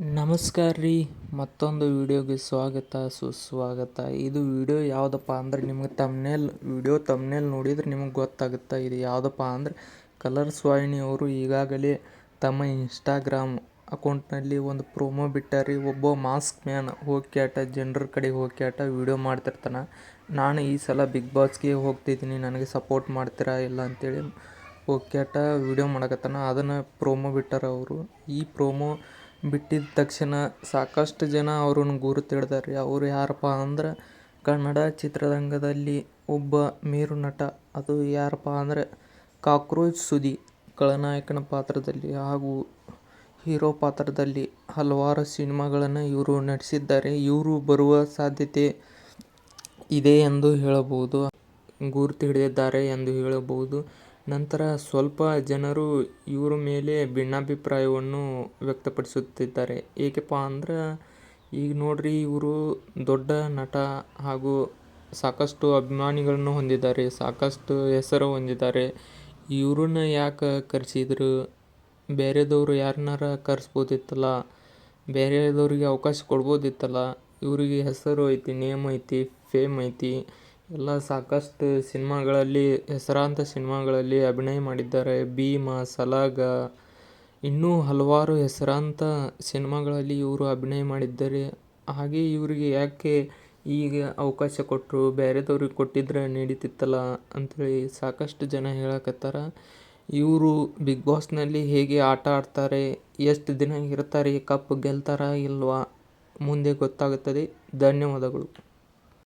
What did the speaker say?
ನಮಸ್ಕಾರ ರೀ, ಮತ್ತೊಂದು ವಿಡಿಯೋಗೆ ಸ್ವಾಗತ, ಸುಸ್ವಾಗತ. ಇದು ವಿಡಿಯೋ ಯಾವುದಪ್ಪ ಅಂದ್ರೆ ನಿಮ್ಗೆ ತಮ್ನೇಲ್ ವಿಡಿಯೋ ತಮ್ನೇಲ್ ನೋಡಿದ್ರೆ ನಿಮಗೆ ಗೊತ್ತಾಗುತ್ತೆ ಇದು ಯಾವುದಪ್ಪ ಅಂದ್ರೆ ಕಲರ್ಸ್ ವಾಹಿನಿಯವರು ಈಗಾಗಲೇ ತಮ್ಮ ಇನ್ಸ್ಟಾಗ್ರಾಮ್ ಅಕೌಂಟ್ನಲ್ಲಿ ಒಂದು ಪ್ರೋಮೋ ಬಿಟ್ಟಾರಿ. ಒಬ್ಬ ಮಾಸ್ಕ್ ಮ್ಯಾನ್ ಹೋಗಿ ಕ್ಯಾಟ ಜನರ ಕಡೆ ಹೋಗಿ ಕ್ಯಾಟ ವಿಡಿಯೋ ಮಾಡ್ತಿರ್ತಾನೆ. ನಾನು ಈ ಸಲ ಬಿಗ್ ಬಾಸ್ಗೆ ಹೋಗ್ತಿದ್ದೀನಿ, ನನಗೆ ಸಪೋರ್ಟ್ ಮಾಡ್ತೀರಾ ಇಲ್ಲ ಅಂತೇಳಿ ಹೋಗಿ ಕ್ಯಾಟ ವಿಡಿಯೋ ಮಾಡಕತ್ತಾನ. ಅದನ್ನು ಪ್ರೋಮೋ ಬಿಟ್ಟಾರ ಅವರು. ಈ ಪ್ರೋಮೋ ಬಿಟ್ಟಿದ ತಕ್ಷಣ ಸಾಕಷ್ಟು ಜನ ಅವ್ರನ್ನ ಗುರುತಿಡ್ದಾರೆ ಅವರು ಯಾರಪ್ಪ ಅಂದ್ರೆ ಕನ್ನಡ ಚಿತ್ರರಂಗದಲ್ಲಿ ಒಬ್ಬ ಮೇರು ನಟ. ಅದು ಯಾರಪ್ಪ ಅಂದರೆ ಕಾಕ್ರೋಚ್ ಸುದಿ, ಖಳನಾಯಕನ ಪಾತ್ರದಲ್ಲಿ ಹಾಗೂ ಹೀರೋ ಪಾತ್ರದಲ್ಲಿ ಹಲವಾರು ಸಿನಿಮಾಗಳನ್ನು ಇವರು ನಟಿಸಿದ್ದಾರೆ. ಇವರು ಬರುವ ಸಾಧ್ಯತೆ ಇದೆ ಎಂದು ಹೇಳಬಹುದು. ಗುರುತು ಹಿಡಿದಿದ್ದಾರೆ ಎಂದು ಹೇಳಬಹುದು. ನಂತರ ಸ್ವಲ್ಪ ಜನರು ಇವರ ಮೇಲೆ ಭಿನ್ನಾಭಿಪ್ರಾಯವನ್ನು ವ್ಯಕ್ತಪಡಿಸುತ್ತಿದ್ದಾರೆ. ಏಕಪ್ಪ ಅಂದ್ರೆ, ಈಗ ನೋಡ್ರಿ, ಇವರು ದೊಡ್ಡ ನಟ ಹಾಗೂ ಸಾಕಷ್ಟು ಅಭಿಮಾನಿಗಳನ್ನು ಹೊಂದಿದ್ದಾರೆ, ಸಾಕಷ್ಟು ಹೆಸರು ಹೊಂದಿದ್ದಾರೆ. ಇವ್ರನ್ನ ಯಾಕೆ ಕರೆಸಿದ್ರು? ಬೇರೆದವರು ಯಾರನ್ನಾರ ಕರೆಸ್ಬೋದಿತ್ತಲ್ಲ? ಬೇರೆದವ್ರಿಗೆ ಅವಕಾಶ ಕೊಡ್ಬೋದಿತ್ತಲ್ಲ? ಇವರಿಗೆ ಹೆಸರು ಐತಿ, ನೇಮ್ ಐತಿ, ಫೇಮ್ ಐತಿ. ಎಲ್ಲ ಸಾಕಷ್ಟು ಸಿನಿಮಾಗಳಲ್ಲಿ, ಹೆಸರಾಂತ ಸಿನಿಮಾಗಳಲ್ಲಿ ಅಭಿನಯ ಮಾಡಿದ್ದಾರೆ. ಭೀಮ, ಸಲಾಗ, ಇನ್ನೂ ಹಲವಾರು ಹೆಸರಾಂತ ಸಿನಿಮಾಗಳಲ್ಲಿ ಇವರು ಅಭಿನಯ ಮಾಡಿದ್ದಾರೆ. ಹಾಗೆ ಇವರಿಗೆ ಯಾಕೆ ಈಗ ಅವಕಾಶ ಕೊಟ್ಟರು ಬೇರೆದವ್ರಿಗೆ ಕೊಟ್ಟಿದ್ರೆ ನಡೀತಿತ್ತಲ್ಲ ಅಂಥೇಳಿ ಸಾಕಷ್ಟು ಜನ ಹೇಳಕತ್ತಾರ. ಇವರು ಬಿಗ್ ಬಾಸ್ನಲ್ಲಿ ಹೇಗೆ ಆಟ ಆಡ್ತಾರೆ, ಎಷ್ಟು ದಿನ ಇರ್ತಾರೆ, ಕಪ್ ಗೆಲ್ತಾರಾ ಇಲ್ವಾ ಮುಂದೆ ಗೊತ್ತಾಗುತ್ತದೆ. ಧನ್ಯವಾದಗಳು.